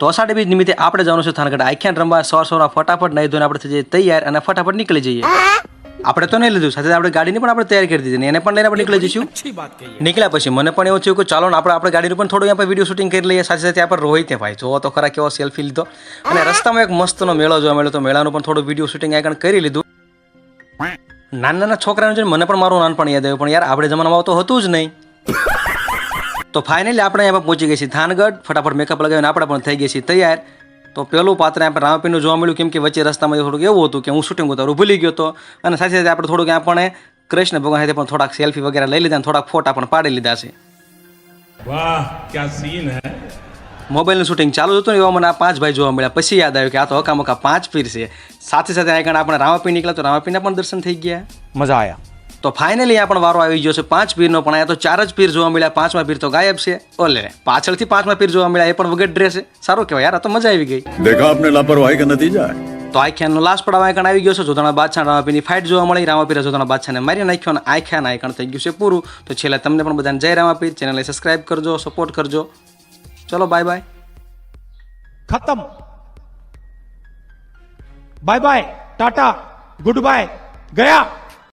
તો અષાઢી બીજ નિમિત્તે આપણે જવાનું છે થાનગઢ. આખ્યાન રમવા સવાર સવારમાં ફટાફટ નહીં ધોઈને આપણે થઈ જઈએ તૈયાર અને ફટાફટ નીકળી જઈએ. આપણે તો નહીં લીધું. સાથે આપણે ગાડીની પણ આપણે તૈયાર કરી દીધી એને પણ લઈને આપણે નીકળી જઈશું. નીકળ્યા પછી મને પણ એવું થયું કે ચાલો ને આપણે આપણે ગાડીનું પણ થોડું આપણે વીડિયો શૂટિંગ કરી લઈએ. સાથે સાથે આપણે રોહિતે ભાઈ જોવો તો ખરા કેવો સેલ્ફી લીધો. અને રસ્તામાં એક મસ્તનો મેળો જોવા મળ્યો તો મેળાનું પણ થોડું વીડિયો શૂટિંગ આગળ કરી લીધું. નાના નાના છોકરાને જોઈને મને પણ મારું નાનપણ યાદ આવ્યું. પણ યાર આપણે જમાનામાં તો હતું જ નહીં. તો ફાઇનલી આપણે એમાં પહોંચી ગઈ છીએ થાનગઢ. ફટાફટ મેકઅપ લગાવીને આપણે પણ થઈ ગઈ છીએ તૈયાર. તો પેલું પાત્ર આપણે રામપીનું જોવા મળ્યું કેમ કે વચ્ચે રસ્તામાં થોડુંક એવું હતું કે હું શૂટિંગ ઉતારું ભૂલી ગયો હતો અને સાથે સાથે આપણે થોડુંક આપણે કૃષ્ણ ભગવાન સાથે પણ થોડાક સેલ્ફી વગેરે લઈ લીધા અને થોડાક ફોટા પણ પાડી લીધા છે. વાહ ક્યાં સીન હે? મોબાઈલનું શૂટિંગ ચાલુ હતું ને એવા મને આ પાંચ ભાઈ જોવા મળ્યા. પછી યાદ આવ્યું કે આ તો અકામકા પાંચ પીર છે. સાથે સાથે આગળ આપણે રામાપી નીકળ્યા તો રામાપીના પણ દર્શન થઈ ગયા. મજા આવ્યા તો ફાઇનલી આ પણ વારો આવી ગયો છે. પાંચ પીરનો પણ અહીંયા તો ચાર જ પીર જોવા મળ્યા. પાંચમા પીર તો ગાયબ છે. ઓલે પાછળથી પાંચમા પીર જોવા મળ્યા. એ પણ વગર ડ્રેસ છે. સારું કહેવાય યાર તો મજા આવી ગઈ. દેખા આપને લાપરવાહી કે નતીજા તો આખ્યાનનો લાસ્ટ પડાવ આયકણ આવી ગયો છે. જોતાના બાદશાહ રામાપીની ફાઇટ જોવા મળી. રામાપીરે જોતાના બાદશાહને મારી નાખ્યો અને આખ્યાન આયકણ થઈ ગયું છે પૂરું. તો છેલ્લે તમને પણ બધાને જય રામાપીર ચેનલને સબસ્ક્રાઇબ કરજો સપોર્ટ કરજો. ચલો બાય બાય ખતમ. Bye bye tata goodbye ગયા.